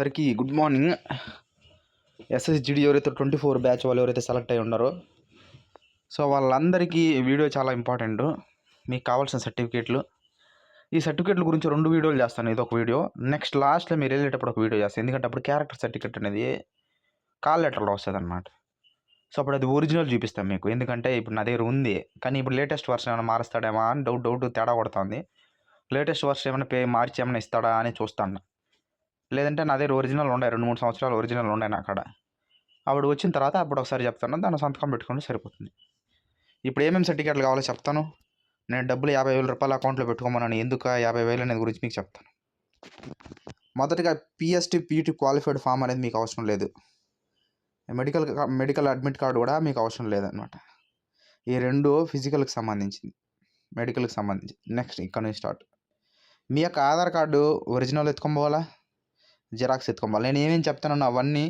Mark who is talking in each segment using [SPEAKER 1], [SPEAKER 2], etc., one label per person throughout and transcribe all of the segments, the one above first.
[SPEAKER 1] అందరికీ good morning. ఎస్ఎస్జిడి ఎవరైతే twenty four batch వాళ్ళు ఎవరైతే సెలెక్ట్ అయి ఉన్నారో సో వాళ్ళందరికీ వీడియో చాలా ఇంపార్టెంట్. మీకు కావాల్సిన సర్టిఫికేట్లు. ఈ సర్టిఫికేట్ల గురించి రెండు వీడియోలు చేస్తాను. ఇది ఒక వీడియో. నెక్స్ట్ లాస్ట్లో మీరు వెళ్ళేటప్పుడు ఒక వీడియో చేస్తాను. ఎందుకంటే అప్పుడు క్యారెక్టర్ సర్టిఫికేట్ అనేది కాల్ లెటర్లో వస్తుంది అనమాట సో అప్పుడు అది ఒరిజినల్ చూపిస్తాం మీకు. ఎందుకంటే ఇప్పుడు నా దగ్గర ఉంది. కానీ ఇప్పుడు లేటెస్ట్ వర్షన్ ఏమైనా మారుస్తాడేమో అని డౌట్ డౌట్ తేడా కొడుతుంది. లేటెస్ట్ వర్షన్ ఏమైనా పే మార్చి ఏమైనా ఇస్తాడా అని చూస్తాను. లేదంటే నా దగ్గర ఒరిజినల్ ఉన్నాయి రెండు మూడు సంవత్సరాలు ఒరిజినల్ ఉండే నా కాడ. అప్పుడు వచ్చిన తర్వాత అప్పుడు ఒకసారి చెప్తాను దాని సంతకం పెట్టుకుంటే సరిపోతుంది. ఇప్పుడు ఏమేమి సర్టిఫికేట్లు కావాలో చెప్తాను. నేను డబ్బులు యాభై వేల రూపాయల అకౌంట్లో పెట్టుకోమన్నాను ఎందుకు యాభై వేలు అనేది గురించి మీకు చెప్తాను. మొదటిగా పిఎస్టీ పీటీ క్వాలిఫైడ్ ఫామ్ అనేది మీకు అవసరం లేదు. మెడికల్ మెడికల్ అడ్మిట్ కార్డు కూడా మీకు అవసరం లేదనమాట ఈ రెండు ఫిజికల్కి సంబంధించింది. మెడికల్కి సంబంధించి. నెక్స్ట్ ఇక్కడ నుంచి స్టార్ట్ మీ యొక్క ఆధార్ కార్డు ఒరిజినల్ ఎత్తుకొని పోవాలా? జిరాక్స్ ఎత్తుకోవాలి నేను ఏమేమి చెప్తానో అవన్నీ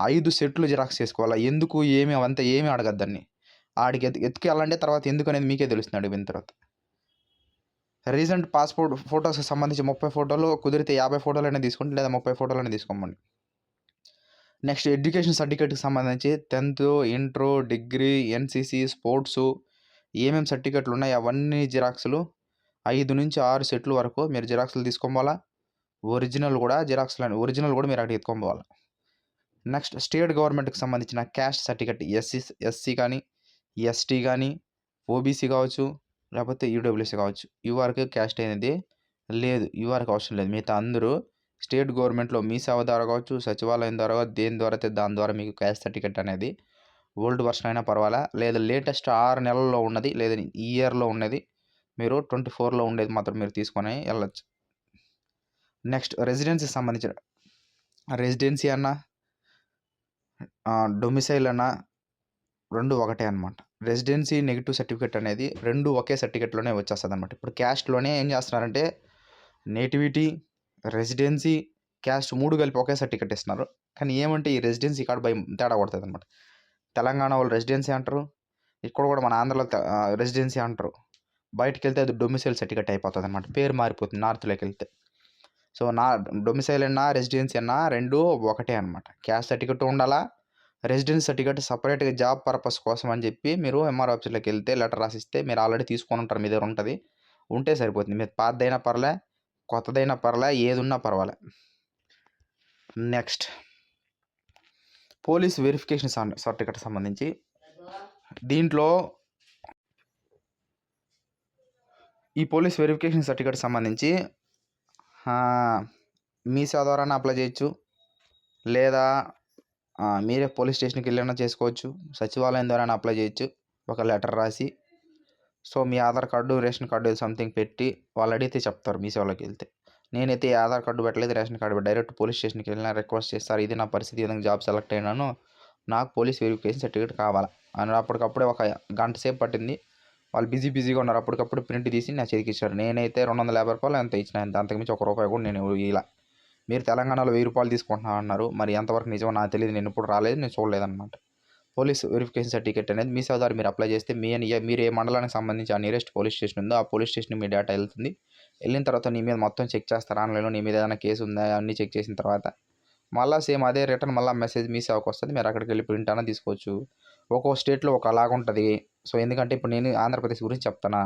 [SPEAKER 1] ఐదు సెట్లు జిరాక్స్ చేసుకోవాలా ఎందుకు? ఏమి? అవంతా ఏమి అడగద్దని ఆడికి ఎత్తు ఎత్తుకెళ్ళాలంటే తర్వాత ఎందుకు అనేది మీకే తెలుస్తుంది అడిగిన తర్వాత. రీసెంట్ పాస్పోర్ట్ ఫొటోస్కి సంబంధించి ముప్పై ఫోటోలు కుదిరితే యాభై ఫోటోలు అయినా తీసుకోండి లేదా ముప్పై ఫోటోలైనా తీసుకోమండి. నెక్స్ట్ ఎడ్యుకేషన్ సర్టిఫికేట్కి సంబంధించి tenth intro degree NCC sports ఏమేమి సర్టిఫికేట్లు ఉన్నాయి అవన్నీ జిరాక్స్లు ఐదు నుంచి ఆరు సెట్లు వరకు మీరు జిరాక్స్లు తీసుకోవాలా? ఒరిజినల్ కూడా జిరాక్స్లు ఒరిజినల్ కూడా మీరు అక్కడికి ఎత్తుకోవాలి నెక్స్ట్ స్టేట్ గవర్నమెంట్కి సంబంధించిన క్యాస్ట్ సర్టిఫికెట్ ఎస్సీ ఎస్సీ కానీ ఎస్టీ కానీ ఓబీసీ కావచ్చు లేకపోతే ఈడబ్ల్యూసీ కావచ్చు యూఆర్కి క్యాస్ట్ అనేది లేదు. యూఆర్కి అవసరం లేదు. మిగతా అందరూ స్టేట్ గవర్నమెంట్లో మీ సేవ ద్వారా కావచ్చు సచివాలయం ద్వారా కావచ్చు, దేని ద్వారా అయితే దాని ద్వారా మీకు క్యాస్ట్ సర్టిఫికెట్ అనేది ఓల్డ్ వర్షన్ అయినా పర్వాలా? లేదా లేటెస్ట్ ఆరు నెలల్లో ఉన్నది లేదా ఈ ఇయర్లో ఉన్నది మీరు ట్వంటీ ఫోర్లో ఉండేది మాత్రం మీరు తీసుకొని వెళ్ళచ్చు. నెక్స్ట్ రెసిడెన్సీకి సంబంధించిన రెసిడెన్సీ అన్న డొమిసైల్ అన్న రెండు ఒకటే అనమాట రెసిడెన్సీ నెగిటివ్ సర్టిఫికేట్ అనేది రెండు ఒకే సర్టిఫికేట్లోనే వచ్చేస్తుంది అనమాట ఇప్పుడు క్యాస్ట్లోనే ఏం చేస్తున్నారంటే నేటివిటీ రెసిడెన్సీ క్యాస్ట్ మూడు కలిపి ఒకే సర్టిఫికేట్ ఇస్తున్నారు. కానీ ఏమంటే ఈ రెసిడెన్సీ కార్డు భయం తేడా కొడుతుంది అనమాట తెలంగాణ వాళ్ళు రెసిడెన్సీ అంటారు ఇక్కడ కూడా మన ఆంధ్రలో రెసిడెన్సీ అంటారు. బయటకు వెళ్తే అది డొమిసైల్ సర్టిఫికేట్ అయిపోతుంది అనమాట పేరు మారిపోతుంది నార్త్లోకి వెళ్తే సో నా డొమిసైల్ అన్నా రెసిడెన్సీ అన్నా రెండు ఒకటే అనమాట క్యాస్ట్ సర్టిఫికెట్ ఉండాలా? రెసిడెన్స్ సర్టిఫికేట్ సపరేట్గా జాబ్ పర్పస్ కోసం అని చెప్పి మీరు ఎంఆర్ ఆఫీస్లోకి వెళ్తే లెటర్ రాసిస్తే మీరు ఆల్రెడీ తీసుకొని ఉంటారు మీ దగ్గర ఉంటుంది. ఉంటే సరిపోతుంది. మీరు పాతదైనా పర్లే కొత్తదైనా పర్లే ఏది ఉన్నా పర్వాలే. నెక్స్ట్. పోలీస్ వెరిఫికేషన్ సర్టిఫికేట్ సంబంధించి దీంట్లో ఈ పోలీస్ వెరిఫికేషన్ సర్టిఫికేట్ సంబంధించి మీసేవ ద్వారా అప్లై చేయొచ్చు. లేదా మీరే పోలీస్ స్టేషన్కి వెళ్ళైనా చేసుకోవచ్చు. సచివాలయం ద్వారా అప్లై చేయొచ్చు. ఒక లెటర్ రాసి. సో మీ Aadhaar card ration card something పెట్టి వాళ్ళు అడిగితే చెప్తారు మీ సేవలోకి వెళ్తే. నేనైతే ఆధార్ కార్డు పెట్టలేదు రేషన్ కార్డు డైరెక్ట్ పోలీస్ స్టేషన్కి వెళ్ళినా రిక్వెస్ట్ చేస్తారు. ఇది నా పరిస్థితి విధంగా జాబ్ సెలెక్ట్ అయినాను. నాకు పోలీస్ వెరిఫికేషన్ సర్టిఫికేట్ కావాలి? అని అప్పటికప్పుడే ఒక గంట సేపు పట్టింది. వాళ్ళు బిజీ బిజీగా ఉన్నారు. అప్పటికప్పుడు ప్రింట్ తీసి నా చేతికి ఇచ్చారు. నేనైతే రెండు వందల యాభై రూపాయలు ఎంత ఇచ్చిన అంతకుమించి ఒక రూపాయి కూడా నేను ఇలా. మీరు తెలంగాణలో వెయ్యి రూపాయలు తీసుకుంటున్నా అన్నారు. మరి ఎంతవరకు నిజమో నాకు తెలియదు. నేను ఇప్పుడు రాలేదు నేను చూడలేదన్నమాట. పోలీస్ వెరిఫికేషన్ సర్టిఫికేట్ అనేది మీ సోదరు మీరు అప్లై చేస్తే మీ మీరు ఏ మండలానికి సంబంధించి ఆ నియరెస్ట్ పోలీస్ స్టేషన్ ఉందో ఆ పోలీస్ స్టేషన్ మీ డేటా వెళ్తుంది. వెళ్ళిన తర్వాత నీ మీద మొత్తం చెక్ చేస్తారు? ఆన్లైన్లో నీ మీద ఏదైనా కేసు ఉందా? అన్నీ చెక్ చేసిన తర్వాత మళ్ళీ సేమ్ అదే రిటర్న్ మళ్ళీ మెసేజ్ మీ సేవకు వస్తుంది. మీరు అక్కడికి వెళ్ళి ప్రింట్ అయినా తీసుకోవచ్చు. ఒక్కో స్టేట్లో ఒక అలాగ ఉంటుంది సో ఎందుకంటే ఇప్పుడు నేను ఆంధ్రప్రదేశ్ గురించి చెప్తానా?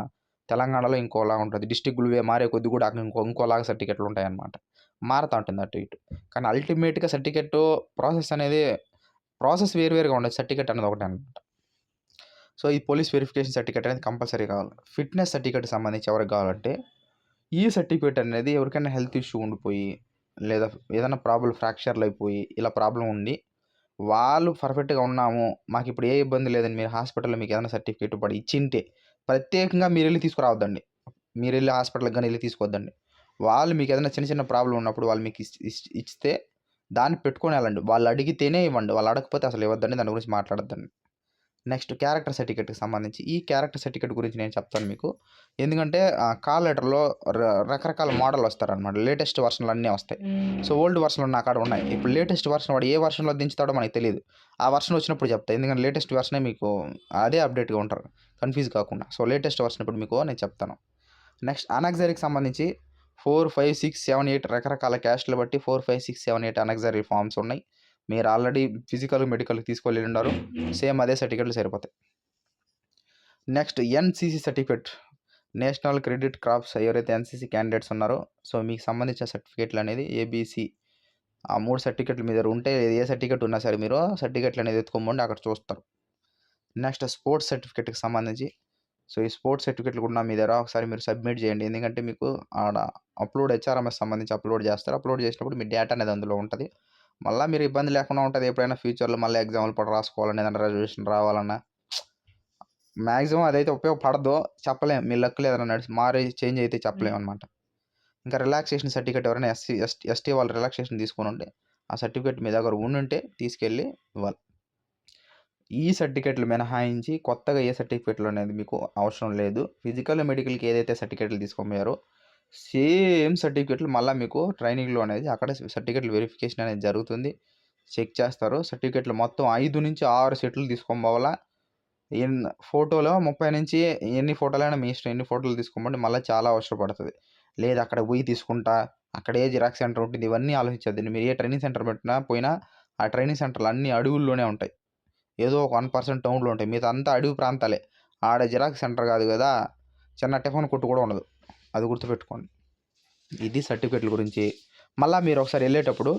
[SPEAKER 1] తెలంగాణలో ఇంకోలా ఉంటుంది. డిస్టిక్లు మారే కొద్ది కూడా అక్కడ ఇంకో ఇంకోలాగా సర్టిఫికెట్లు ఉంటాయన్నమాట. మారుతూ ఉంటుంది అటు ఇటు. కానీ అల్టిమేట్గా సర్టిఫికెట్ ప్రాసెస్ అనేది ప్రాసెస్ వేరువేరుగా ఉండదు సర్టిఫికెట్ అనేది ఒకటే అనమాట సో ఈ పోలీస్ వెరిఫికేషన్ సర్టిఫికేట్ అనేది కంపల్సరీ కావాలి. ఫిట్నెస్ సర్టిఫికేట్ సంబంధించి ఎవరికి కావాలంటే ఈ సర్టిఫికేట్ అనేది ఎవరికైనా హెల్త్ ఇష్యూ ఉండిపోయి లేదా ఏదైనా ప్రాబ్లం ఫ్రాక్చర్లు అయిపోయి ఇలా ప్రాబ్లం ఉండి వాళ్ళు పర్ఫెక్ట్గా ఉన్నాము మాకు ఇప్పుడు ఏ ఇబ్బంది లేదని మీరు హాస్పిటల్లో మీకు ఏదైనా సర్టిఫికేట్ పడి ఇచ్చింటే ప్రత్యేకంగా మీరు వెళ్ళి తీసుకురావద్దండి. మీరు వెళ్ళి హాస్పిటల్కి కానీ వెళ్ళి తీసుకోవద్దండి. వాళ్ళు మీకు ఏదైనా చిన్న చిన్న ప్రాబ్లం ఉన్నప్పుడు వాళ్ళు మీకు ఇస్- ఇస్తే దాన్ని పెట్టుకొని వెళ్ళండి వాళ్ళు అడిగితేనే ఇవ్వండి. వాళ్ళు అడగకపోతే అసలు ఇవ్వద్దండి. దాని గురించి మాట్లాడద్దండి. నెక్స్ట్ క్యారెక్టర్ సర్టిఫికేట్కి సంబంధించి ఈ క్యారెక్టర్ సర్టిఫికేట్ గురించి నేను చెప్తాను మీకు. ఎందుకంటే కాల్ లెటర్లో రకరకాల మోడల్ వస్తారనమాట లేటెస్ట్ వర్షన్లు అన్నీ వస్తాయి. సో ఓల్డ్ వర్షన్లు నా కాడ ఉన్నాయి. ఇప్పుడు లేటెస్ట్ వర్షన్ వాడు ఏ వర్షన్లో దించుతాడో మనకి తెలియదు ఆ వర్షన్ వచ్చినప్పుడు చెప్తా. ఎందుకంటే లేటెస్ట్ వర్షనే మీకు అదే అప్డేట్గా ఉంటారు. కన్ఫ్యూజ్ కాకుండా. సో లేటెస్ట్ వర్షన్ ఇప్పుడు మీకు నేను చెప్తాను. నెక్స్ట్ అనక్సరీకి సంబంధించి four five six seven eight రకరకాల క్యాస్ట్లు బట్టి four five six seven eight annexure forms ఉన్నాయి. మీరు ఆల్రెడీ ఫిజికల్ మెడికల్ తీసుకువెళ్ళి ఉన్నారు. సేమ్ అదే సర్టిఫికెట్లు సరిపోతాయి. Next NCC certificate. National credit crops ఎవరైతే ఎన్సీసీ క్యాండిడేట్స్ ఉన్నారో సో మీకు సంబంధించిన సర్టిఫికెట్లు అనేది ఏబీసీ ఆ మూడు సర్టిఫికెట్లు మీ దగ్గర ఉంటే ఏ సర్టిఫికెట్ ఉన్నా సరే మీరు సర్టిఫికెట్లు అనేది ఎత్తుకోమండి అక్కడ చూస్తారు. నెక్స్ట్ స్పోర్ట్స్ సర్టిఫికెట్కి సంబంధించి. సో ఈ స్పోర్ట్స్ సర్టిఫికెట్లు కూడా మీ దగ్గర ఒకసారి మీరు సబ్మిట్ చేయండి. ఎందుకంటే మీకు ఆడ అప్లోడ్ హెచ్ఆర్ఎంఎస్ సంబంధించి అప్లోడ్ చేస్తారు. అప్లోడ్ చేసినప్పుడు మీ డేటా అనేది అందులో ఉంటుంది. మళ్ళీ మీరు ఇబ్బంది లేకుండా ఉంటుంది ఎప్పుడైనా ఫ్యూచర్లో మళ్ళీ ఎగ్జామ్లు పడి రాసుకోవాలని ఏదైనా రెజల్యూషన్ రావాలన్నా. మ్యాక్సిమం అదైతే ఉపయోగపడదో. చెప్పలేం. మీ లక్ లేదన్నా నడిచి మారి చేంజ్ అయితే చెప్పలేము అనమాట ఇంకా రిలాక్సేషన్ సర్టిఫికేట్ ఎవరైనా ఎస్సీ ఎస్టీ ఎస్టీ వాళ్ళు రిలాక్సేషన్ తీసుకొని ఉంటే ఆ సర్టిఫికేట్ మీ దగ్గర ఉండుంటే తీసుకెళ్ళి ఇవ్వాలి. ఈ సర్టిఫికేట్లు మినహాయించి కొత్తగా ఏ సర్టిఫికేట్లు అనేది మీకు అవసరం లేదు. ఫిజికల్ మెడికల్కి ఏదైతే సర్టిఫికేట్లు తీసుకోపోయారో సేమ్ సర్టిఫికేట్లు మళ్ళీ మీకు ట్రైనింగ్లో అనేది అక్కడ సర్టిఫికేట్లు వెరిఫికేషన్ అనేది జరుగుతుంది. చెక్ చేస్తారు. సర్టిఫికేట్లు మొత్తం ఐదు నుంచి ఆరు సెట్లు తీసుకొని పోవాలా. ఎన్ ఫోటోలో ముప్పై నుంచి ఎన్ని ఫోటోలైనా మీ ఇష్టం ఎన్ని ఫోటోలు తీసుకోమంటే మళ్ళీ చాలా అవసరం పడుతుంది లేదు అక్కడ పోయి తీసుకుంటా అక్కడే జిరాక్స్ సెంటర్ ఉంటుంది ఇవన్నీ ఆలోచించద్దండి మీరు ఏ ట్రైనింగ్ సెంటర్ పెట్టినా పోయినా ఆ ట్రైనింగ్ సెంటర్లు అన్ని అడవుల్లోనే ఉంటాయి. ఏదో ఒక వన్ పర్సెంట్ టౌన్లో ఉంటాయి. మిగతా అంతా అడవి ప్రాంతాలే. ఆడ జిరాక్స్ సెంటర్ కాదు కదా చిన్న టిఫిన్ కొట్టు కూడా ఉండదు. అది గుర్తుపెట్టుకోండి. ఇది సర్టిఫికేట్ల గురించి. మళ్ళీ మీరు ఒకసారి వెళ్ళేటప్పుడు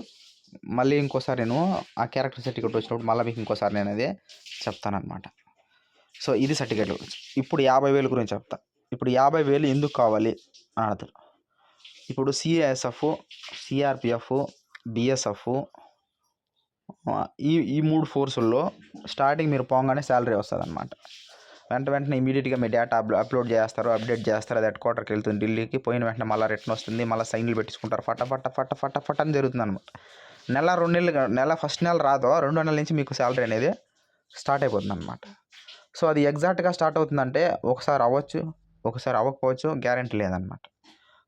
[SPEAKER 1] మళ్ళీ ఇంకోసారి నేను ఆ క్యారెక్టర్ సర్టిఫికేట్ వచ్చినప్పుడు మళ్ళీ మీకు ఇంకోసారి నేను అదే చెప్తానమాట సో ఇది సర్టిఫికేట్ల. గురించి ఇప్పుడు యాభై వేలు గురించి చెప్తా. ఇప్పుడు యాభై వేలు ఎందుకు కావాలి అని అడుగుతారు ఇప్పుడు సిఏఎస్ఎఫ్ సిఆర్పిఎఫ్ బిఎస్ఎఫ్ ఈ ఈ మూడు ఫోర్సుల్లో స్టార్టింగ్ మీరు పోగానే శాలరీ వస్తుంది అనమాట వెంట వెంటనే ఇమీడియట్గా మీ డేటా అప్లోడ్ చేస్తారు అప్డేట్ చేస్తారు అది హెడ్ క్వార్టర్కి వెళ్తుంది. ఢిల్లీకి పోయిన వెంటనే మళ్ళీ రిటర్న్ వస్తుంది. మళ్ళీ సైన్లు పెట్టించుకుంటారు. ఫట ఫట ఫట ఫట ఫట అని జరుగుతుంది అనమాట నెల రెండు నెలలు నెల ఫస్ట్ నెల రాదో రెండో నెలల నుంచి మీకు శాలరీ అనేది స్టార్ట్ అయిపోతుంది అనమాట సో అది ఎగ్జాక్ట్గా స్టార్ట్ అవుతుందంటే ఒకసారి అవ్వచ్చు ఒకసారి అవ్వకపోవచ్చు గ్యారంటీ లేదనమాట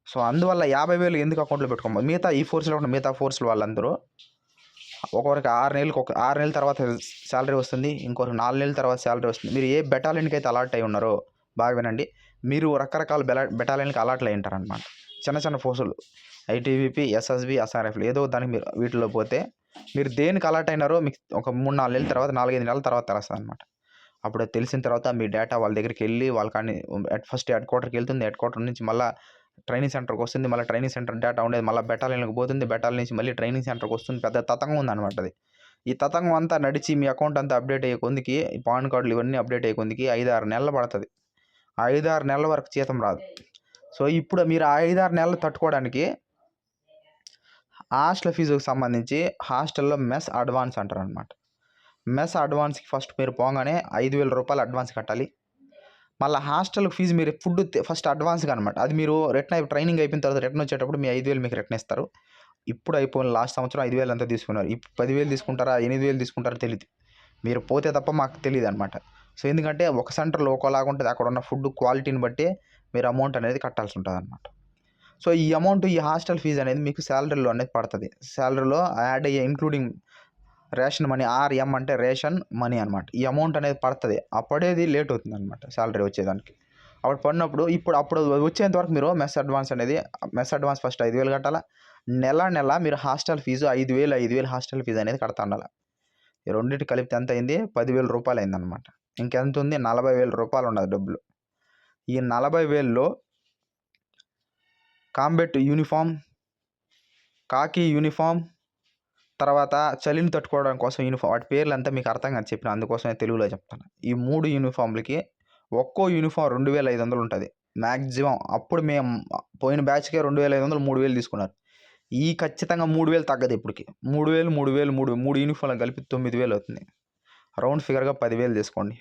[SPEAKER 1] సో అందువల్ల యాభై వేలు ఎందుకు అకౌంట్లో పెట్టుకోమో? మిగతా ఈ ఫోర్స్లో ఉన్న మిగతా ఫోర్స్లు వాళ్ళందరూ ఒకరికి ఆరు నెలలకు ఒక ఆరు నెలల తర్వాత శాలరీ వస్తుంది ఇంకొకరికి నాలుగు నెలల తర్వాత శాలరీ వస్తుంది. మీరు ఏ బెటాలియన్కి అయితే అలాట్ అయి ఉన్నారో బాగా వినండి. మీరు రకరకాల బెలా బెటాలియన్కి అలాట్లు అయి ఉంటారనమాట చిన్న చిన్న ఫోర్సులు ఐటీబీపీ ఎస్ఎస్బి ఎస్ఆర్ఎఫ్లు ఏదో దానికి మీరు వీటిలో పోతే మీరు దేనికి అలర్ట్ అయినారో మీకు ఒక మూడు నాలుగు నెలల తర్వాత నాలుగైదు నెలల తర్వాత తెలుస్తుంది అనమాట అప్పుడు తెలిసిన తర్వాత మీ డేటా వాళ్ళ దగ్గరికి వెళ్ళి వాళ్ళ కానీ ఫస్ట్ హెడ్ క్వార్టర్కి వెళ్తుంది హెడ్ క్వార్టర్ నుంచి మళ్ళీ ట్రైనింగ్ సెంటర్కి వస్తుంది. మళ్ళీ ట్రైనింగ్ సెంటర్ డేటా ఉండేది. మళ్ళీ బెటాలియన్కి పోతుంది. బెటాలియన్ నుంచి మళ్ళీ ట్రైనింగ్ సెంటర్కి వస్తుంది. పెద్ద తతంగం ఉందన్నమాట అది. ఈ తతంగం అంతా నడిచి మీ అకౌంట్ అంతా అప్డేట్ అయ్యే కొందికి ఈ పాన్ కార్డులు ఇవన్నీ అప్డేట్ అయ్యే కొందికి ఐదు ఆరు నెలలు పడుతుంది. ఐదారు ఐదు ఆరు నెలల వరకు జీతం రాదు. సో ఇప్పుడు మీరు ఆ ఐదు ఆరు నెలలు తట్టుకోవడానికి హాస్టల్ ఫీజుకి సంబంధించి హాస్టల్లో మెస్ అడ్వాన్స్ అంటారు అనమాట మెస్ అడ్వాన్స్కి ఫస్ట్ మీరు పోగానే ఐదు వేల రూపాయలు అడ్వాన్స్ కట్టాలి. మళ్ళీ హాస్టల్ ఫీజు మీరు ఫుడ్ ఫస్ట్ అడ్వాన్స్గా అనమాట అది మీరు రిటర్న్ అయి ట్రైనింగ్ అయిపోయిన తర్వాత రిటర్న్ వచ్చేటప్పుడు మీ ఐదు వేలు మీకు రిటర్న్ ఇస్తారు. ఇప్పుడు అయిపోయిన లాస్ట్ సంవత్సరం ఐదు వేలు అంతా తీసుకున్నారు ఇప్పుడు పదివేలు తీసుకుంటారా ఎనిమిది వేలు తీసుకుంటారో తెలియదు మీరు పోతే తప్ప మాకు తెలియదు అనమాట సో ఎందుకంటే ఒక సెంటర్లో ఒకలాగా ఉంటుంది. అక్కడ ఉన్న ఫుడ్ క్వాలిటీని బట్టి మీరు అమౌంట్ అనేది కట్టాల్సి ఉంటుంది అనమాట సో ఈ అమౌంట్ ఈ హాస్టల్ ఫీజు అనేది మీకు శాలరీలో అనేది పడుతుంది. శాలరీలో యాడ్ అయ్యే ఇంక్లూడింగ్ రేషన్ మనీ ఆర్ఎం అంటే రేషన్ మనీ అనమాట ఈ అమౌంట్ అనేది పడుతుంది. అప్పుడేది లేట్ అవుతుంది అనమాట శాలరీ వచ్చేదానికి. అప్పుడు పడినప్పుడు ఇప్పుడు అప్పుడు వచ్చేంత వరకు మీరు మెస్ అడ్వాన్స్ అనేది మెస్ అడ్వాన్స్ ఫస్ట్ ఐదు వేలు కట్టాలా? నెల నెల మీరు హాస్టల్ ఫీజు ఐదు వేలు ఐదు వేలు హాస్టల్ ఫీజు అనేది కడతా ఉండాలి? ఈ రెండింటి కలిపితే ఎంత అయింది? పదివేల రూపాయలు అయిందనమాట ఇంకెంత ఉంది? నలభై వేల రూపాయలు ఉండదు డబ్బులు. ఈ నలభై వేల్లో కాంబెట్ యూనిఫామ్ కాకి యూనిఫామ్ తర్వాత చలిని తట్టుకోవడం కోసం యూనిఫామ్ వాటి పేర్లు అంతా మీకు అర్థం కాదు చెప్పిన అందుకోసమే తెలుగులో చెప్తాను ఈ మూడు యూనిఫామ్లకి ఒక్కో యూనిఫామ్ రెండు వేల ఐదు వందలు ఉంటుంది. మ్యాక్సిమం అప్పుడు మేము పోయిన బ్యాచ్కే రెండు వేల ఐదు వందలు మూడు వేలు తీసుకున్నారు. ఈ ఖచ్చితంగా మూడు వేలు తగ్గదు ఇప్పటికి. మూడు వేలు మూడు వేలు మూడు మూడు యూనిఫామ్లు కలిపి తొమ్మిది వేలు అవుతుంది. రౌండ్ ఫిగర్గా పదివేలు తీసుకోండి.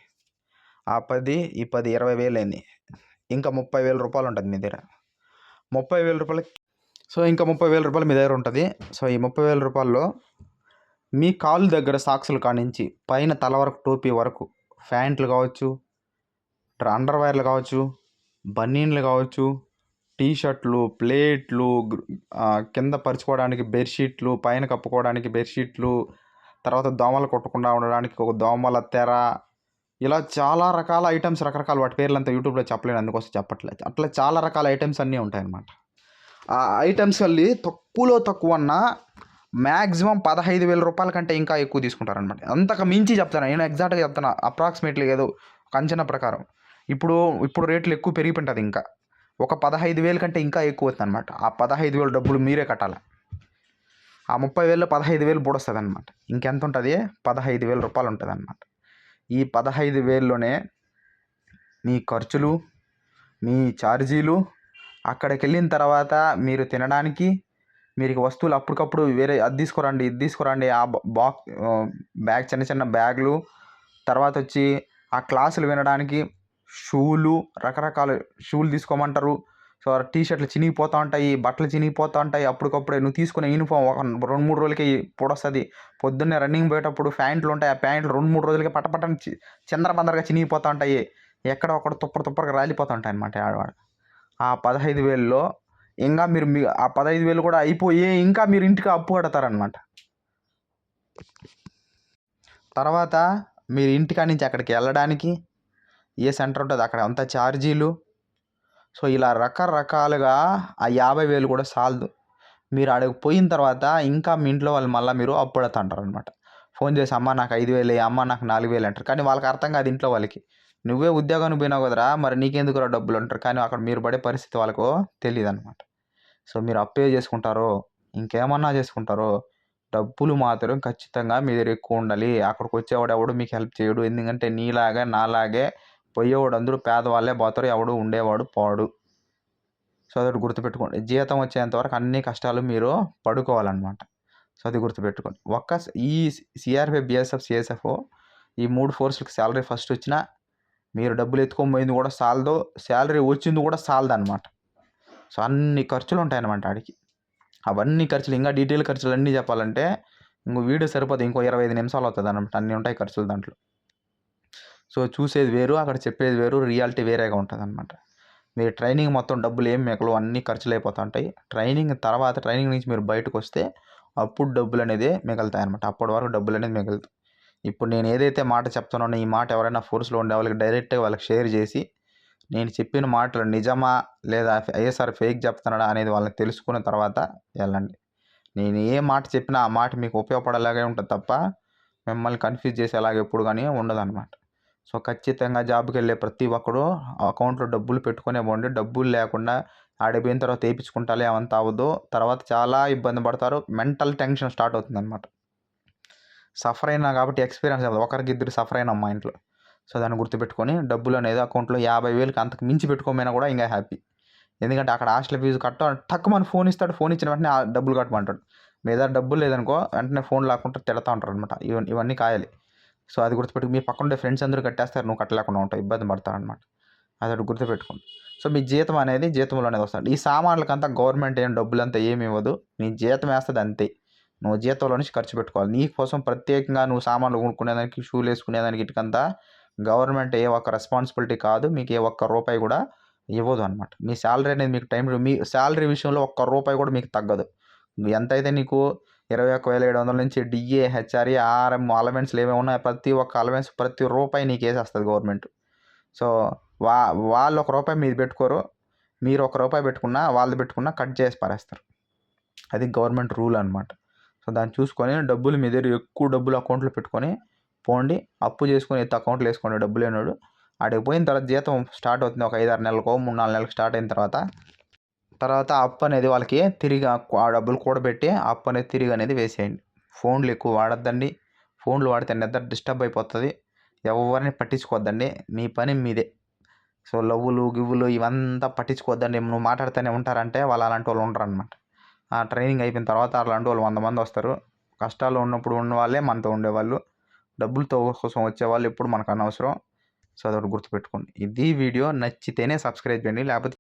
[SPEAKER 1] ఆ పది ఈ పది ఇరవై వేలు అయింది. ఇంకా ముప్పై వేల రూపాయలు ఉంటుంది మీ దగ్గర. ముప్పై వేల రూపాయలకి సో ఇంకా ముప్పై వేల రూపాయలు మీ దగ్గర ఉంటుంది. సో ఈ ముప్పై వేల రూపాయల్లో మీ కాలు దగ్గర సాక్సులు కానించి పైన తల వరకు టోపీ వరకు ప్యాంట్లు కావచ్చు అండర్ వైర్లు కావచ్చు బన్నీన్లు కావచ్చు టీ షర్ట్లు ప్లేట్లు కింద పరుచుకోవడానికి బెడ్షీట్లు పైన కప్పుకోవడానికి బెడ్షీట్లు తర్వాత దోమలు కొట్టకుండా ఉండడానికి ఒక దోమల తెర ఇలా చాలా రకాల ఐటమ్స్ రకరకాల వాటి పేర్లు అంతా యూట్యూబ్లో చెప్పలేను అందుకోసం చెప్పట్లేదు. అట్లా చాలా రకాల ఐటమ్స్ అన్నీ ఉంటాయన్నమాట. ఆ ఐటమ్స్ వెళ్ళి తక్కువలో తక్కువ అన్న మ్యాక్సిమం పదహైదు వేల రూపాయల కంటే ఇంకా ఎక్కువ తీసుకుంటారనమాట అంతకు మించి చెప్తాను నేను ఎగ్జాక్ట్గా చెప్తాను అప్రాక్సిమేట్లీ ఏదో ఒక అంచనా ప్రకారం. ఇప్పుడు ఇప్పుడు రేట్లు ఎక్కువ పెరిగిపోతుంది ఇంకా. ఒక పదహైదు వేల కంటే ఇంకా ఎక్కువ అవుతుంది అనమాట ఆ పదహైదు వేలు డబ్బులు మీరే కట్టాలి? ఆ ముప్పై వేలు పదహైదు వేలు పూడొస్తుంది అనమాట ఇంకెంత ఉంటుంది? పదహైదు వేల రూపాయలు ఉంటుంది అనమాట ఈ పదహైదు వేల్లోనే మీ ఖర్చులు మీ ఛార్జీలు అక్కడికి వెళ్ళిన తర్వాత మీరు తినడానికి మీరు వస్తువులు అప్పటికప్పుడు వేరే అది తీసుకురండి ఇది తీసుకురండి ఆ బాక్స్ బ్యాగ్ చిన్న చిన్న బ్యాగులు తర్వాత వచ్చి ఆ క్లాసులు వినడానికి షూలు రకరకాల షూలు తీసుకోమంటారు. సో టీ షర్ట్లు చినిగిపోతూ ఉంటాయి బట్టలు చినిగిపోతూ ఉంటాయి. అప్పటికప్పుడే నువ్వు తీసుకునే యూనిఫామ్ ఒక రెండు మూడు రోజులకి పొడొస్తుంది. పొద్దున్నే రన్నింగ్ పోయేటప్పుడు ప్యాంట్లు ఉంటాయి. ఆ ప్యాంట్లు రెండు మూడు రోజులకి పట్టపట్టని చి- చిందరబందరగా చినిగిపోతూ ఉంటాయి. ఎక్కడ ఒకటి తుప్పర తుప్పరగా రాలిపోతూ ఉంటాయి అనమాట ఆడవాడు ఆ పదహైదు వేలలో ఇంకా మీరు మీ ఆ పదహైదు వేలు కూడా అయిపోయి ఇంకా మీరు ఇంటికి అప్పు కడతారనమాట తర్వాత మీరు ఇంటికాడ నుంచి అక్కడికి వెళ్ళడానికి ఏ సెంటర్ ఉంటుంది అక్కడ అంత ఛార్జీలు. సో ఇలా రకరకాలుగా ఆ యాభై వేలు కూడా సాలదు. మీరు అక్కడికి పోయిన తర్వాత ఇంకా మీ ఇంట్లో వాళ్ళు మళ్ళీ మీరు అప్పు అడుగుతుంటారు అనమాట ఫోన్ చేసి అమ్మ నాకు ఐదు వేలు అమ్మ నాకు నాలుగు వేలు అంటారు. కానీ వాళ్ళకి అర్థం కాదు ఇంట్లో వాళ్ళకి. నువ్వే ఉద్యోగానికి పోయినావు కదరా మరి నీకెందుకురా డబ్బులు అంటారు కానీ అక్కడ మీరు పడే పరిస్థితి వాళ్ళకు తెలియదు అనమాట సో మీరు అప్పే చేసుకుంటారో ఇంకేమన్నా చేసుకుంటారో డబ్బులు మాత్రం ఖచ్చితంగా మీ దగ్గర ఎక్కువ ఉండాలి అక్కడికి వచ్చేవాడు ఎవడు మీకు హెల్ప్ చేయడు ఎందుకంటే నీలాగే నాలాగే పోయేవాడు అందరూ పేదవాళ్ళే పోతారు ఎవడు ఉండేవాడు పోడు సో అది గుర్తుపెట్టుకోండి జీతం వచ్చేంతవరకు అన్ని కష్టాలు మీరు పడుకోవాలన్నమాట సో అది గుర్తుపెట్టుకోండి ఒక్క స- ఈ సిఆర్పి బిఎస్ఎఫ్ సిఎస్ఎఫ్ ఈ మూడు ఫోర్స్లకి శాలరీ ఫస్ట్ వచ్చినా మీరు డబ్బులు ఎత్తుకొని పోయింది కూడా సాలదు శాలరీ వచ్చింది కూడా సాలదు అనమాట సో అన్ని ఖర్చులు ఉంటాయన్నమాట ఆడికి. అవన్నీ ఖర్చులు ఇంకా డీటెయిల్ ఖర్చులు అన్నీ చెప్పాలంటే ఇంకో వీడియో సరిపోతుంది ఇంకో ఇరవై ఐదు నిమిషాలు అవుతుంది అనమాట అన్నీ ఉంటాయి ఖర్చులు దాంట్లో. సో చూసేది వేరు అక్కడ చెప్పేది వేరు రియాలిటీ వేరేగా ఉంటుంది అనమాట మీరు ట్రైనింగ్ మొత్తం డబ్బులు ఏం మేకలు అన్ని ఖర్చులు అయిపోతుంటాయి ట్రైనింగ్ తర్వాత ట్రైనింగ్ నుంచి మీరు బయటకు వస్తే అప్పుడు డబ్బులు అనేది మిగులుతాయి అనమాట అప్పటి వరకు డబ్బులు అనేది మిగులుతాయి ఇప్పుడు నేను ఏదైతే మాట చెప్తున్నానో ఈ మాట ఎవరైనా ఫోర్స్లో ఉండే వాళ్ళకి డైరెక్ట్గా వాళ్ళకి షేర్ చేసి నేను చెప్పిన మాటలు నిజమా లేదా ఐఎస్ఆర్ ఫేక్ చెప్తున్నాడా అనేది వాళ్ళని తెలుసుకున్న తర్వాత వెళ్ళండి. నేను ఏ మాట చెప్పినా ఆ మాట మీకు ఉపయోగపడేలాగే ఉంటుంది తప్ప మిమ్మల్ని కన్ఫ్యూజ్ చేసేలాగా ఎప్పుడు కానీ ఉండదన్నమాట. సో ఖచ్చితంగా జాబ్కి వెళ్ళే ప్రతి ఒక్కడు అకౌంట్లో డబ్బులు పెట్టుకునే పోండి డబ్బులు లేకుండా ఆడిపోయిన తర్వాత వేయించుకుంటాలే అవంతా అవ్వదు. తర్వాత చాలా ఇబ్బంది పడతారు. మెంటల్ టెన్షన్ స్టార్ట్ అవుతుంది అనమాట సఫర్ అయినా కాబట్టి ఎక్స్పీరియన్స్ కదా ఒకరికి ఇద్దరు సఫర్ అయినా మా ఇంట్లో. సో దాన్ని గుర్తుపెట్టుకొని డబ్బులు అనేది అకౌంట్లో యాభై వేలకి అంతకు మించి పెట్టుకోమైనా కూడా ఇంకా హ్యాపీ. ఎందుకంటే అక్కడ హాస్టల్ ఫీజు కట్ట టక్కు మన ఫోన్ ఇస్తాడు ఫోన్ ఇచ్చిన వెంటనే ఆ డబ్బులు కట్టమంటాడు. మీద డబ్బులు లేదనుకో వెంటనే ఫోన్ లేకుండా తిడతా ఉంటారు అనమాట ఇవన్నీ ఇవన్నీ కాయాలి. సో అది గుర్తుపెట్టుకు మీ పక్కన ఉండే ఫ్రెండ్స్ అందరూ కట్టేస్తారు నువ్వు కట్టలేకుండా ఉంటావు ఇబ్బంది పడతారనమాట అది ఒకటి గుర్తుపెట్టుకోండి సో మీ జీతం అనేది జీతంలో అనేది వస్తుంది. ఈ సామాన్లకంతా గవర్నమెంట్ ఏం డబ్బులంతా ఏమి ఇవ్వదు. నీ జీతం వేస్తుంది అంతే. నువ్వు జీతంలో నుంచి ఖర్చు పెట్టుకోవాలి. నీ కోసం ప్రత్యేకంగా నువ్వు సామాన్లు కొనుక్కునేదానికి షూలు వేసుకునేదానికి ఇటుకంతా గవర్నమెంట్ ఏ ఒక్క రెస్పాన్సిబిలిటీ కాదు. మీకు ఏ ఒక్క రూపాయి కూడా ఇవ్వదు అనమాట మీ శాలరీ అనేది మీకు టైం మీ శాలరీ విషయంలో ఒక్క రూపాయి కూడా మీకు తగ్గదు. ఎంతైతే నీకు ఇరవై ఒక్క వేల ఏడు వందల నుంచి డిఏ హెచ్ఆర్ఏ ఆర్ఎం అలవెన్స్లు ఏమేమి ఉన్నాయో ప్రతి ఒక్క అలవెన్స్ ప్రతి రూపాయి నీకు వేసేస్తుంది గవర్నమెంట్. సో వా వాళ్ళు ఒక రూపాయి మీరు పెట్టుకోరు. మీరు ఒక రూపాయి పెట్టుకున్నా వాళ్ళు పెట్టుకున్నా కట్ చేసి పారేస్తారు. అది గవర్నమెంట్ రూల్ అనమాట సో దాన్ని చూసుకొని డబ్బులు మీ దగ్గర ఎక్కువ డబ్బులు అకౌంట్లో పెట్టుకొని పోండి. అప్పు చేసుకొని ఎత్తు అకౌంట్లో వేసుకోండి డబ్బులు లేనోడు ఆడికి పోయిన తర్వాత జీతం స్టార్ట్ అవుతుంది. ఒక ఐదారు నెలలకో మూడు నాలుగు నెలలకు స్టార్ట్ అయిన తర్వాత. తర్వాత అప్పు అనేది వాళ్ళకి తిరిగి ఆ డబ్బులు కూడబెట్టి అప్పు అనేది తిరిగి అనేది వేసేయండి. ఫోన్లు ఎక్కువ వాడొద్దండి. ఫోన్లు వాడితే నిద్ర డిస్టర్బ్ అయిపోతుంది. ఎవరిని పట్టించుకోవద్దండి. మీ పని మీదే. సో లవ్వులు గివ్వులు ఇవంతా పట్టించుకోవద్దండి. నువ్వు మాట్లాడుతూనే ఉంటారంటే వాళ్ళు అలాంటి వాళ్ళు ఉండరు అనమాట ఆ ట్రైనింగ్ అయిపోయిన తర్వాత అలాంటి వాళ్ళు వంద మంది వస్తారు. కష్టాలు ఉన్నప్పుడు ఉన్న వాళ్ళే మనతో ఉండేవాళ్ళు. డబ్బులతో కోసం వచ్చేవాళ్ళు ఎప్పుడు మనకు అనవసరం. సో అదొకటి గుర్తుపెట్టుకోండి. ఇది వీడియో నచ్చితేనే సబ్స్క్రైబ్ చేయండి. లేకపోతే